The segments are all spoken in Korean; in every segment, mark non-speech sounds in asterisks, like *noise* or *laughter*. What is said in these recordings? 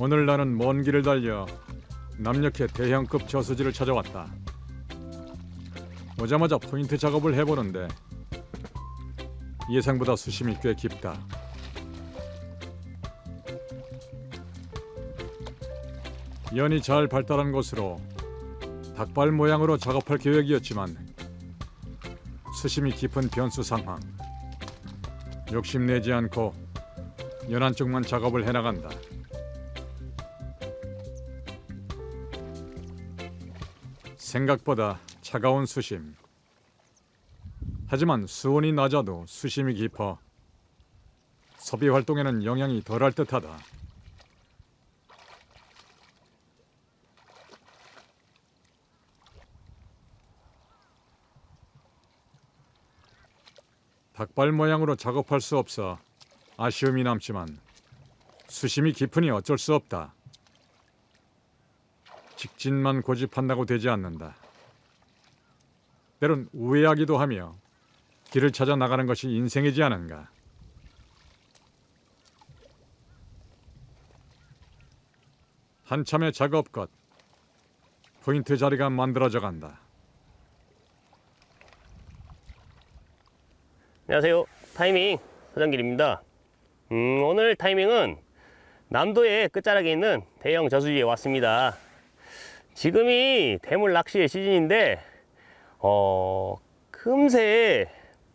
오늘 나는 먼 길을 달려 남녘의 대형급 저수지를 찾아왔다. 오자마자 포인트 작업을 해보는데 예상보다 수심이 꽤 깊다. 연이 잘 발달한 곳으로 닭발 모양으로 작업할 계획이었지만 수심이 깊은 변수 상황 욕심내지 않고 연안 쪽만 작업을 해나간다. 생각보다 차가운 수심. 하지만 수온이 낮아도 수심이 깊어 섭이 활동에는 영향이 덜할 듯하다. 닭발 모양으로 작업할 수 없어 아쉬움이 남지만 수심이 깊으니 어쩔 수 없다. 직진만 고집한다고 되지 않는다. 때론 우회하기도 하며 길을 찾아 나가는 것이 인생이지 않은가. 한참의 작업 끝 포인트 자리가 만들어져 간다. 안녕하세요. 타이밍 서정길입니다. 음, 오늘 타이밍은 남도의 끝자락에 있는 대형 저수지에 왔습니다. 지금이 대물 낚시의 시즌인데, 어, 금세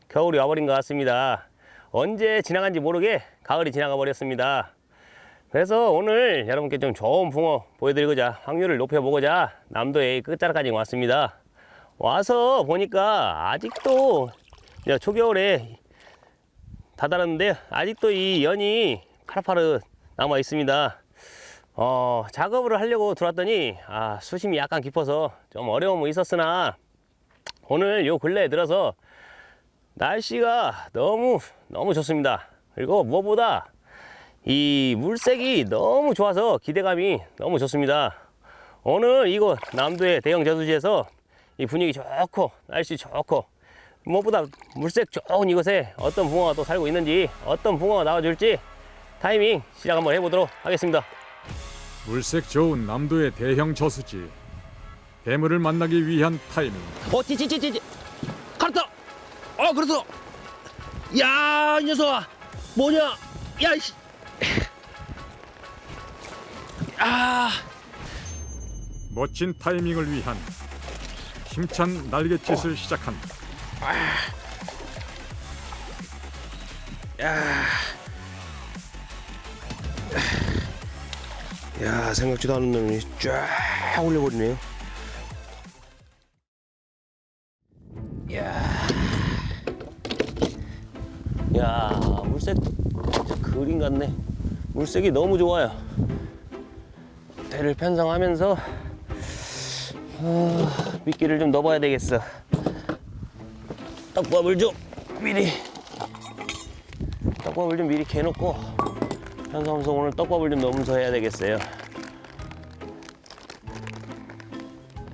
겨울이 와버린 것 같습니다. 언제 지나간지 모르게 가을이 지나가 버렸습니다. 그래서 오늘 여러분께 좀 좋은 붕어 보여드리고자 확률을 높여보고자 남도의 끝자락까지 왔습니다. 와서 보니까 아직도 초겨울에 다다랐는데 아직도 이 연이 파릇파릇 남아 있습니다. 어, 작업을 하려고 들어왔더니 아, 수심이 약간 깊어서 좀 어려움은 있었으나 오늘 요 근래에 들어서 날씨가 너무 너무 좋습니다. 그리고 무엇보다 이 물색이 너무 좋아서 기대감이 너무 좋습니다. 오늘 이곳 남도의 대형 저수지에서 이 분위기 좋고 날씨 좋고 무엇보다 물색 좋은 이곳에 어떤 붕어가 또 살고 있는지 어떤 붕어가 나와줄지 타이밍 시작 한번 해보도록 하겠습니다. 물색 좋은 남도의 대형 저수지. 대물을 만나기 위한 타이밍. 어, 찌찌찌찌. 갈았다. 어, 그래서. 야, 이 녀석아. 뭐냐? 야, 씨. 아, 멋진 타이밍을 위한 힘찬 날갯짓을 시작한다. 야, 생각지도 않은 놈이 쫙 올려버리네요. 야 물색 진짜 그림 같네. 물색이 너무 좋아요. 대를 편성하면서 어, 미끼를 좀 넣어봐야 되겠어. 떡밥을 좀 미리 떡밥을 좀 미리 개놓고 편성하면서 오늘 떡밥을 좀 넣으면서 해야 되겠어요.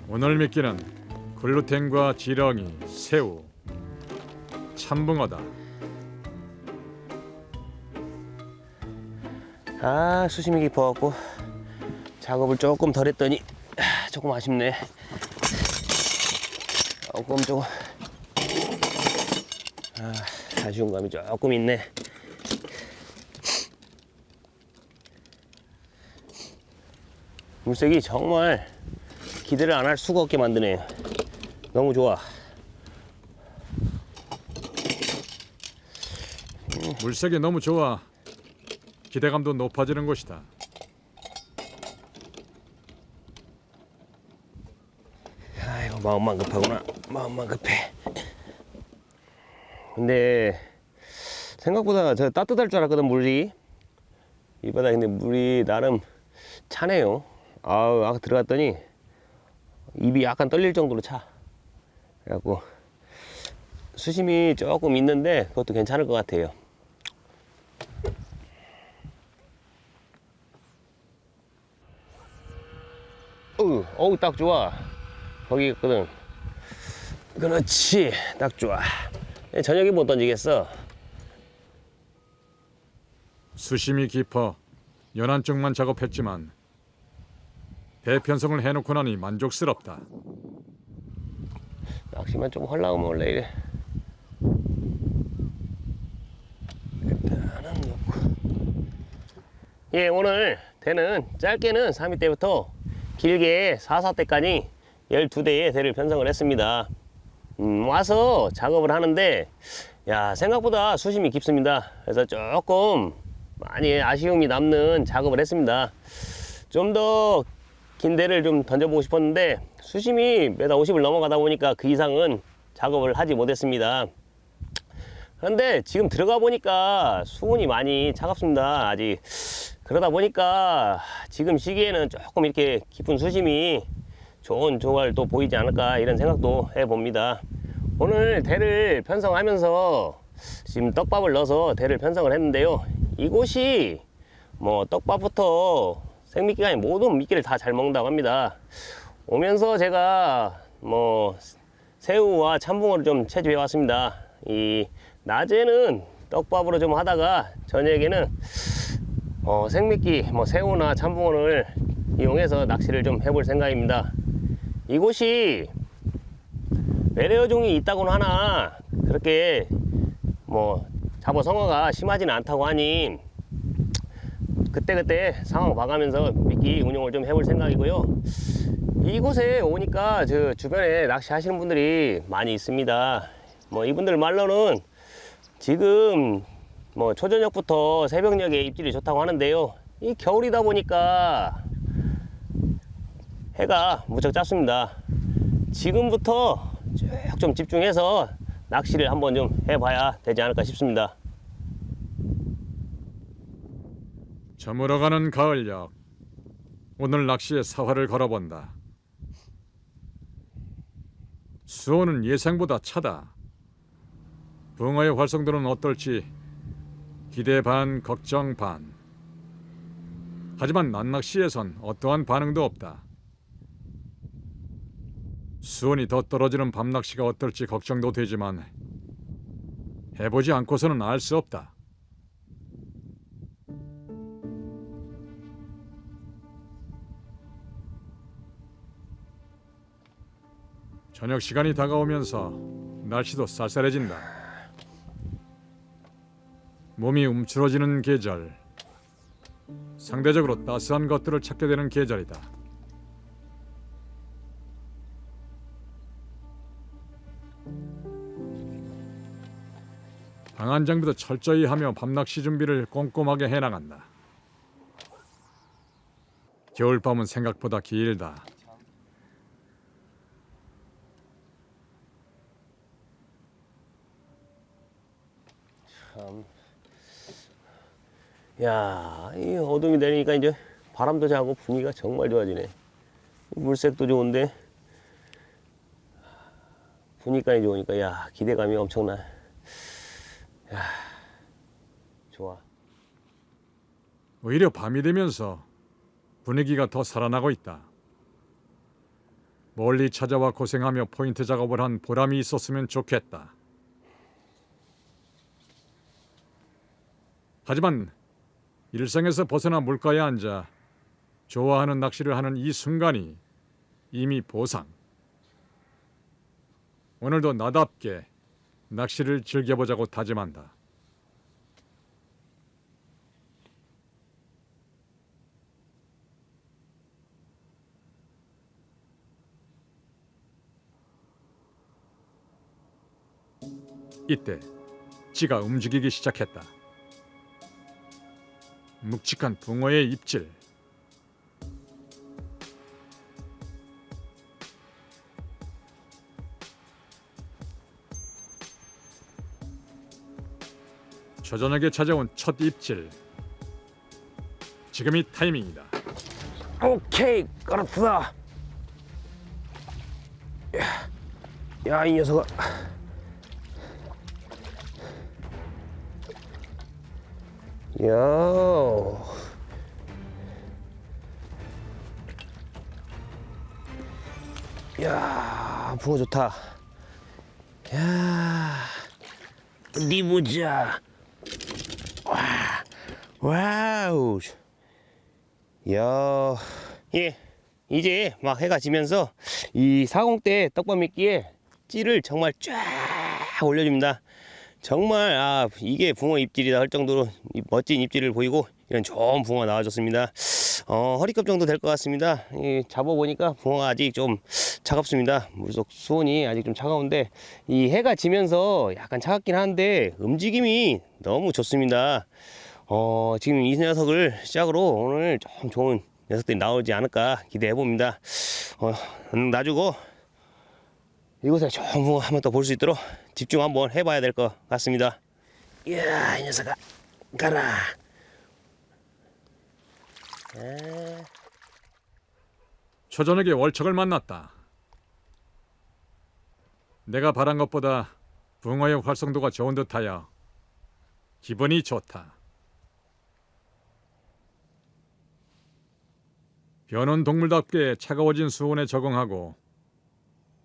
오늘 미끼는 글루텐과 지렁이, 새우, 참붕어다. 아 수심이 깊어갖고 작업을 조금 덜 했더니 아, 조금 아쉽네 조금 조금 아, 아쉬운 감이 조금 있네 물색이 정말 기대를 안 할 수가 없게 만드네요. 너무 좋아. 물색이 너무 좋아. 기대감도 높아지는 곳이다. 아이고 마음만 급하구나. 마음만 급해. 근데 생각보다 저 따뜻할 줄 알았거든 물이. 이 바닥 근데 물이 나름 차네요 아우 아까 들어갔더니 입이 약간 떨릴 정도로 차 그래갖고 수심이 조금 있는데 그것도 괜찮을 것 같아요 어우, 어우 딱 좋아 거기 있거든. 그렇지, 딱 좋아. 저녁에 못 던지겠어. 수심이 깊어 연한 쪽만 작업했지만 대편성을 해놓고 나니 만족스럽다. 낚시만 좀 하려면 원래 이래. 일단은 놓고. 예, 오늘 대는 짧게는 3위 때부터 길게 4, 4대까지 12대의 대를 편성을 했습니다. 음, 와서 작업을 하는데 야 생각보다 수심이 깊습니다. 그래서 조금 많이 아쉬움이 남는 작업을 했습니다. 좀더 긴 대를 좀 던져보고 싶었는데 수심이 메다 50을 넘어가다 보니까 그 이상은 작업을 하지 못했습니다. 그런데 지금 들어가 보니까 수온이 많이 차갑습니다. 아직 그러다 보니까 지금 시기에는 조금 이렇게 깊은 수심이 좋은 조각도 보이지 않을까 이런 생각도 해봅니다. 오늘 대를 편성하면서 지금 떡밥을 넣어서 대를 편성을 했는데요. 이곳이 뭐 떡밥부터 생미끼가 아닌 모든 미끼를 다 잘 먹는다고 합니다. 오면서 제가 뭐 새우와 참붕어를 좀 채집해 왔습니다. 이 낮에는 떡밥으로 좀 하다가 저녁에는 어, 생미끼 뭐 새우나 참붕어를 이용해서 낚시를 좀 해볼 생각입니다. 이곳이 외래어종이 있다고는 하나 그렇게 뭐 잡어 성어가 심하지는 않다고 하니 그때그때 상황 봐가면서 미끼 운용을 좀 해볼 생각이고요. 이곳에 오니까 저 주변에 낚시 하시는 분들이 많이 있습니다. 뭐 이분들 말로는 지금 뭐 초저녁부터 새벽녘에 입질이 좋다고 하는데요. 이 겨울이다 보니까 해가 무척 짧습니다. 지금부터 쭉 좀 집중해서 낚시를 한번 좀 해봐야 되지 않을까 싶습니다. 저물어가는 가을녘 오늘 낚시에 사활을 걸어본다. 수온은 예상보다 차다. 붕어의 활성도는 어떨지 기대 반 걱정 반. 하지만 낮낚시에선 어떠한 반응도 없다. 수온이 더 떨어지는 밤낚시가 어떨지 걱정도 되지만 해보지 않고서는 알 수 없다. 저녁 시간이 다가오면서 날씨도 쌀쌀해진다. 몸이 움츠러지는 계절. 상대적으로 따스한 것들을 찾게 되는 계절이다. 방한 장비도 철저히 하며 밤낚시 준비를 꼼꼼하게 해나간다. 겨울밤은 생각보다 길다. 참. 야, 이 어둠이 내리니까 이제 바람도 자고 분위기가 정말 좋아지네. 물색도 좋은데 분위기가 좋으니까 야 기대감이 엄청나. 야, 좋아. 오히려 밤이 되면서 분위기가 더 살아나고 있다. 멀리 찾아와 고생하며 포인트 작업을 한 보람이 있었으면 좋겠다. 하지만 일상에서 벗어나 물가에 앉아 좋아하는 낚시를 하는 이 순간이 이미 보상. 오늘도 나답게 낚시를 즐겨보자고 다짐한다. 이때 찌가 움직이기 시작했다. 묵직한 붕어의 입질. 저저녁에 찾아온 첫 입질. 지금이 타이밍이다. 오케이 끌었다. 야이 녀석아. 야. 야, 붕어 좋다. 야, 리무자. 와, 와우. 이야, 예, 이제 막 해가 지면서 이 사공대 떡밥 미끼에 찌를 정말 쫙 올려줍니다. 정말 아 이게 붕어 입질이다 할 정도로 이 멋진 입질을 보이고 이런 좋은 붕어 나와줬습니다. 어, 허리컵 정도 될 것 같습니다. 이 잡아보니까 붕어가 아직 좀 차갑습니다. 물속 수온이 아직 좀 차가운데 이 해가 지면서 약간 차갑긴 한데 움직임이 너무 좋습니다. 어, 지금 이 녀석을 시작으로 오늘 좀 좋은 녀석들이 나오지 않을까 기대해 봅니다. 어, 음, 놔주고 이곳에 붕어 한번 더 볼 수 있도록 집중 한번 해봐야 될 것 같습니다. 이야, 이 녀석아, 가라. 에... 초저녁에 월척을 만났다. 내가 바란 것보다 붕어의 활성도가 좋은 듯하여 기분이 좋다. 변온 동물답게 차가워진 수온에 적응하고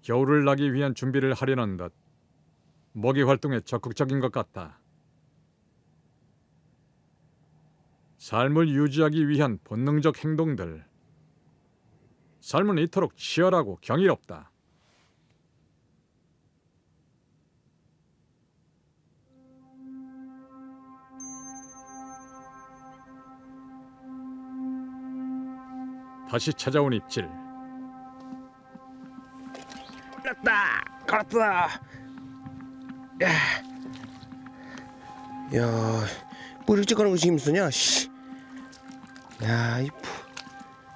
겨울을 나기 위한 준비를 하려는 듯 먹이 활동에 적극적인 것 같다. 삶을 유지하기 위한 본능적 행동들. 삶은 이토록 치열하고 경이롭다. 다시 찾아온 입질. 걸었다 걸었다 야, 야, 뭐 일찍 가는 것이 힘쓰냐? 씨. 야, 이 푸-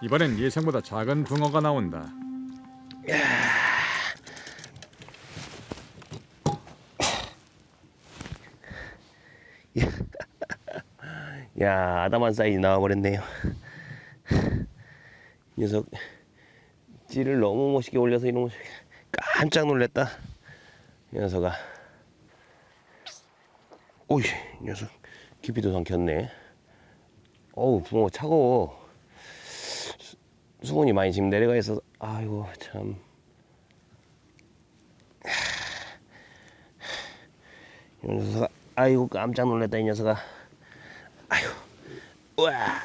이번엔 예상보다 작은 붕어가 나온다. 야, *laughs* 아담한 사이즈 나와버렸네요. 이 녀석 찌를 너무 멋있게 올려서 이놈 깜짝 놀랐다. 이 녀석아. 오이, 이 녀석 깊이도 삼켰네. 어우, 붕어 차가워. 수- 수온이 많이 지금 내려가 있어서 아이고 참. 이 녀석아, 아이고 깜짝 놀랐다 이 녀석아. 아이고, 와,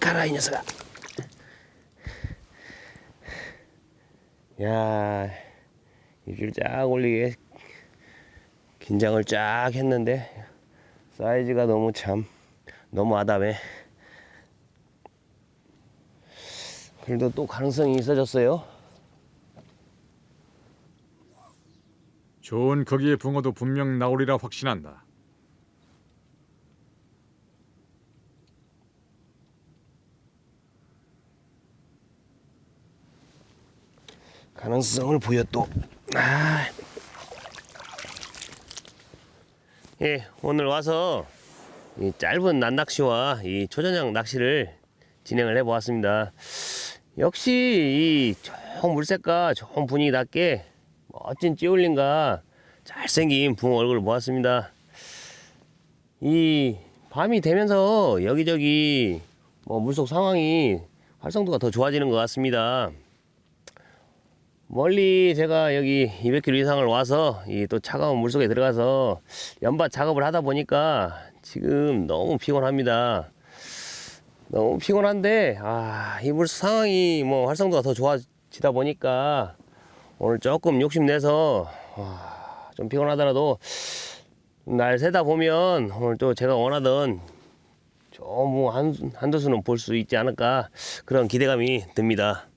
가라 이 녀석아. 야, 입질 쫙 올리게 긴장을 쫙 했는데 사이즈가 너무 참 너무 아담해. 그래도 또 가능성이 있어졌어요. 좋은 크기의 붕어도 분명 나오리라 확신한다. 가능성을 보여 또. 아. 예, 오늘 와서 이 짧은 난낚시와 이 초저녁 낚시를 진행을 해보았습니다. 역시 이 좋은 물색과 좋은 분위기답게 멋진 찌울림과 잘생긴 붕어 얼굴을 보았습니다. 이 밤이 되면서 여기저기 뭐 물속 상황이 활성도가 더 좋아지는 것 같습니다. 멀리 제가 여기 200km 이상을 와서 이 또 차가운 물속에 들어가서 연밭 작업을 하다 보니까 지금 너무 피곤합니다. 너무 피곤한데 아, 이 물속 상황이 뭐 활성도가 더 좋아지다 보니까 오늘 조금 욕심내서 와, 좀 피곤하더라도 날 새다 보면 오늘 또 제가 원하던 좀한 한두 수는 볼 수 있지 않을까 그런 기대감이 듭니다.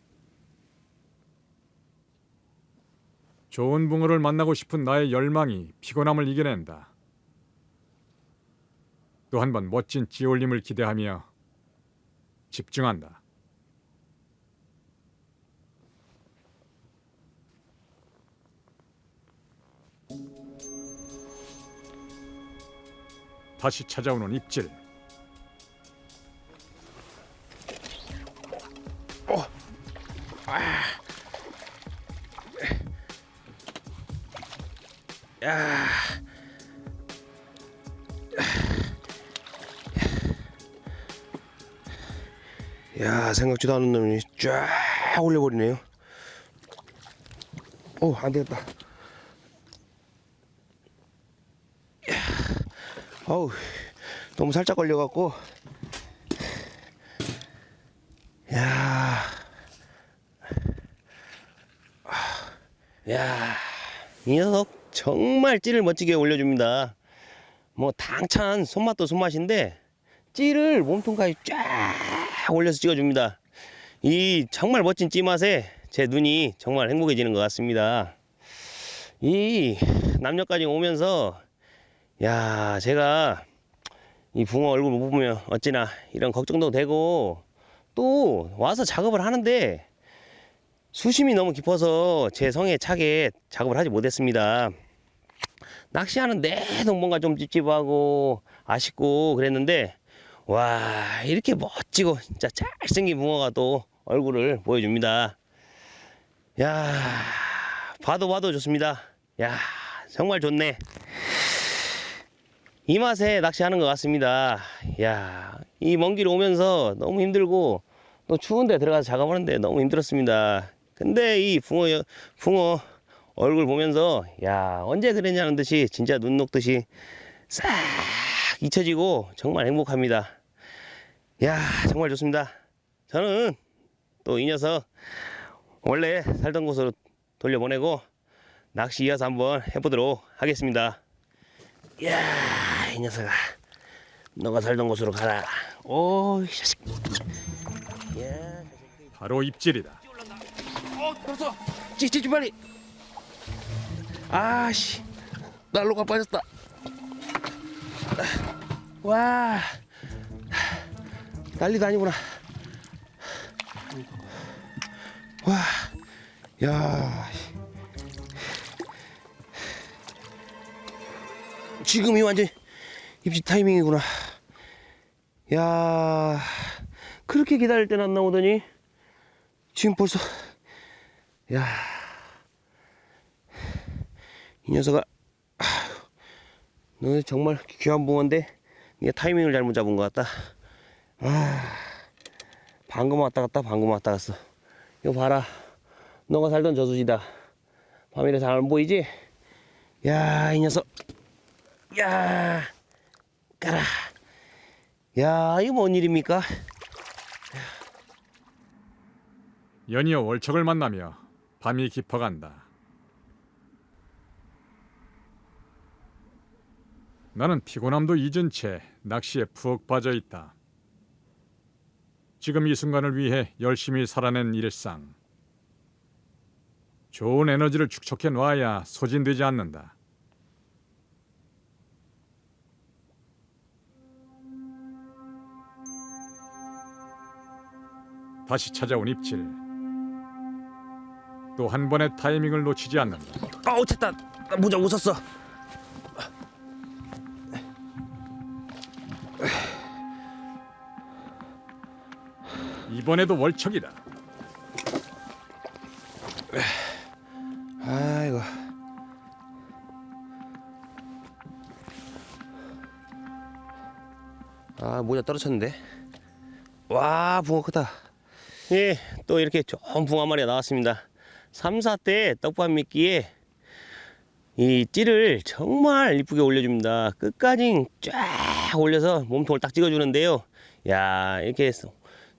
좋은 붕어를 만나고 싶은 나의 열망이 피곤함을 이겨낸다. 또 한 번 멋진 찌올림을 기대하며 집중한다. 다시 찾아오는 입질. 생각지도 않은 놈이 쫙 올려버리네요. 오, 안 되겠다. 어우, 너무 살짝 걸려갖고. 야, 야, 이 녀석 정말 찌를 멋지게 올려줍니다. 뭐 당찬 손맛도 손맛인데 찌를 몸통까지 쫙 올려서 찍어줍니다. 이 정말 멋진 찌 맛에 제 눈이 정말 행복해지는 것 같습니다. 이 남녀까지 오면서 야 제가 이 붕어 얼굴 못 보면 어찌나 이런 걱정도 되고 또 와서 작업을 하는데 수심이 너무 깊어서 제 성에 차게 작업을 하지 못했습니다. 낚시하는 내도 뭔가 좀 찝찝하고 아쉽고 그랬는데 와 이렇게 멋지고 진짜 잘생긴 붕어가 또 얼굴을 보여줍니다. 야 봐도 봐도 좋습니다. 야 정말 좋네. 이 맛에 낚시하는 것 같습니다. 야, 이 먼 길 오면서 너무 힘들고 또 추운데 들어가서 작업하는데 너무 힘들었습니다. 근데 이 붕어 붕어 얼굴 보면서 야 언제 그랬냐는 듯이 진짜 눈 녹듯이 싹 잊혀지고 정말 행복합니다. 야 정말 좋습니다. 저는 또 이 녀석 원래 살던 곳으로 돌려보내고 낚시 이어서 한번 해보도록 하겠습니다. 야, 이 녀석아. 너가 살던 곳으로 가라. 오, 이 자식. 야, 바로 입질이다. 어, 들었어. 찌찌찌 빨리. 아 씨, 난로가 빠졌다. 와, 난리도 아니구나. 와, 야. 지금이 완전 입시 타이밍이구나. 야, 그렇게 기다릴 땐안 나오더니 지금 벌써 야, 이 녀석아, 너 정말 귀한 붕어인데 네가 타이밍을 잘못 잡은 것 같다. 아, 방금 왔다 갔다 방금 왔다 갔어. 이거 봐라, 너가 살던 저수지다. 밤이라 잘 안 보이지? 야, 이 녀석, 야, 가라. 야, 이거 뭔 일입니까? 연이어 월척을 만나며 밤이 깊어간다. 나는 피곤함도 잊은 채 낚시에 푹 빠져 있다. 지금 이 순간을 위해 열심히 살아낸 일상. 좋은 에너지를 축적해 놔야 소진되지 않는다. 다시 찾아온 입질. 또 한 번의 타이밍을 놓치지 않는다. 나 모자 못 썼어. 이번에도 월척이다. 아이고. 아, 모자 떨어졌는데. 와, 붕어 크다. 예, 또 이렇게 좋은 붕어 한 마리가 나왔습니다. 3, 4대 떡밥 미끼에 이 찌를 정말 이쁘게 올려줍니다. 끝까지 쫙 올려서 몸통을 딱 찍어주는데요. 야, 이렇게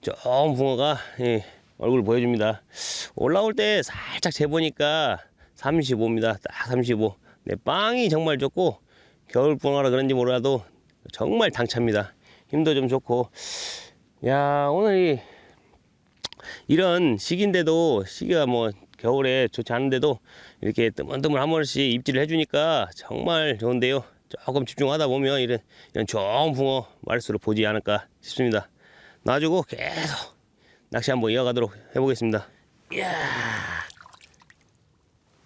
좋은 붕어가 예, 얼굴 보여줍니다. 올라올 때 살짝 재보니까 35입니다. 딱 35. 네, 빵이 정말 좋고 겨울 붕어라 그런지 몰라도 정말 당차입니다. 힘도 좀 좋고 야 오늘 이 이런 시기인데도 시기가 뭐 겨울에 좋지 않은데도 이렇게 뜨문뜨문 한 번씩 입질을 해주니까 정말 좋은데요. 조금 집중하다 보면 이런 이런 좋은 붕어 말수로 보지 않을까 싶습니다. 놔주고 계속 낚시 한번 이어가도록 해보겠습니다. 이야,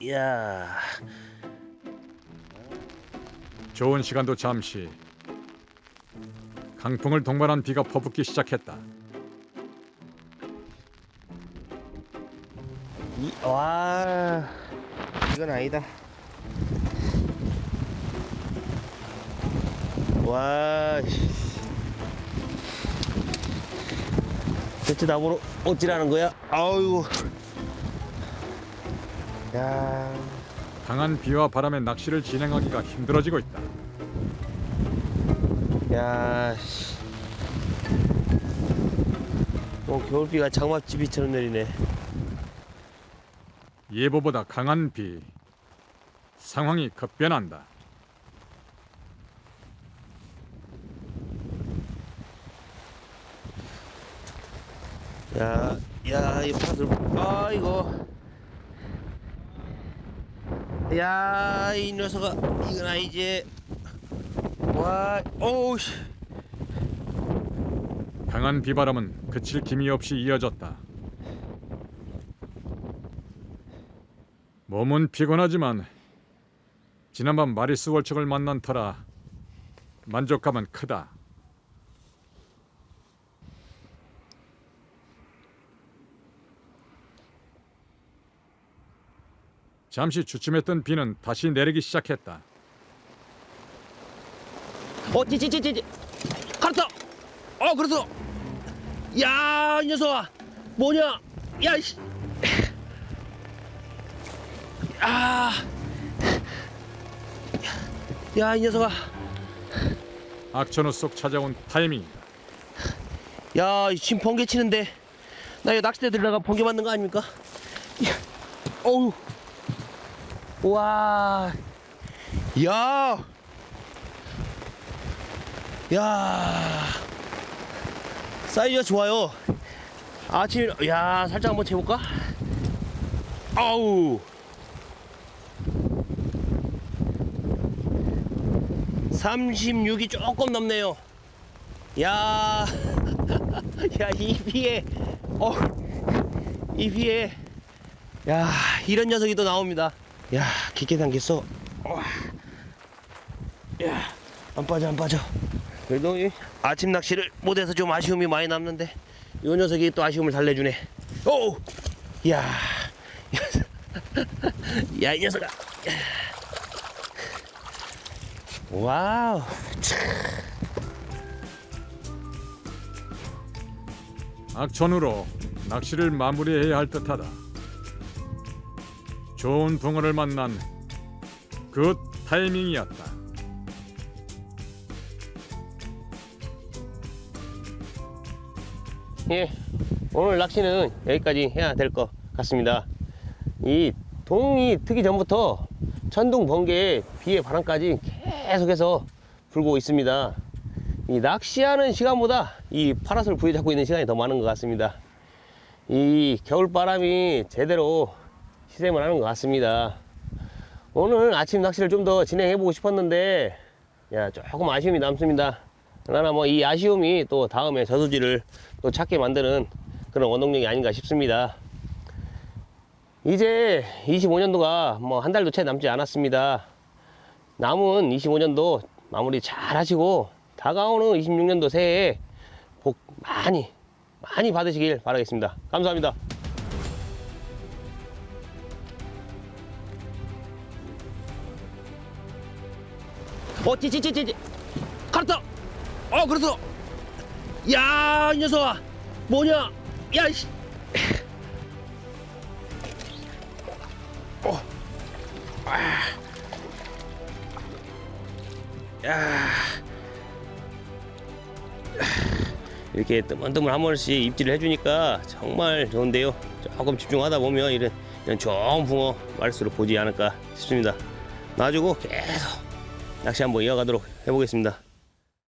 이야, 좋은 시간도 잠시. 강풍을 동반한 비가 퍼붓기 시작했다. 이, 와, 이건 아니다. 와, 씨. 대체 나무로 어찌라는 거야? 아이고. 야. 강한 비와 바람에 낚시를 진행하기가 힘들어지고 있다. 야, 씨. 어, 겨울비가 장맛집이처럼 내리네. 예보보다 강한 비. 상황이 급변한다. 야, 야, 이 파들, 아, 이거. 야, 이 녀석아, 이건 아니지. 와, 어우, 씨. 강한 비바람은 그칠 기미 없이 이어졌다. 몸은 피곤하지만 지난밤 마리스 월척을 만난 터라 만족감은 크다. 잠시 주춤했던 비는 다시 내리기 시작했다. 어, 찌, 찌, 찌, 찌, 찌. 갈았다. 어, 그래서. 야, 이 녀석아, 뭐냐? 야, 씨. 아, 야, 이 녀석아. 악천후 속 찾아온 타이밍이다. 야, 지금 번개 치는데 나 이거 낚싯대 들다가 번개 맞는 거 아닙니까? 야, 어우, 와, 야, 야, 사이즈가 좋아요. 아침, 야, 살짝 한번 재볼까? 아우. 36이 조금 넘네요. 야, *laughs* 야, 이 비에, 어, 이 비에, 야, 이런 녀석이 또 나옵니다. 야, 깊게 당겼어. 와. 야, 안 빠져, 안 빠져. 그래도 이 아침 낚시를 못해서 좀 아쉬움이 많이 남는데, 이 녀석이 또 아쉬움을 달래주네. 오, 야, *laughs* 야, 이 녀석아. 와우. 악천후로 낚시를 마무리해야 할 듯하다. 좋은 붕어를 만난 그 타이밍이었다. 예, 오늘 낚시는 여기까지 해야 될 것 같습니다. 이 동이 트기 전부터 천둥, 번개, 비의 바람까지 계속해서 불고 있습니다. 이 낚시하는 시간보다 이 파라솔 부여잡고 있는 시간이 더 많은 것 같습니다. 이 겨울 바람이 제대로 시샘을 하는 것 같습니다. 오늘 아침 낚시를 좀 더 진행해 보고 싶었는데 야 조금 아쉬움이 남습니다. 그러나 뭐 이 아쉬움이 또 다음에 저수지를 또 찾게 만드는 그런 원동력이 아닌가 싶습니다. 이제 25년도가 뭐 한 달도 채 남지 않았습니다. 남은 25년도 마무리 잘 하시고 다가오는 26년도 새해에 복 많이 많이 받으시길 바라겠습니다. 감사합니다. 어, 찌, 찌, 찌, 찌, 찌. 갈았다. 어, 그래서. 야, 이 녀석아. 뭐냐? 야, 씨. 어. 아. 야. 이렇게 뜨문뜨문 한 번씩 입질을 해주니까 정말 좋은데요. 조금 집중하다 보면 이런, 이런 좋은 붕어 말수로 보지 않을까 싶습니다. 놔주고 계속 낚시 한번 이어가도록 해보겠습니다.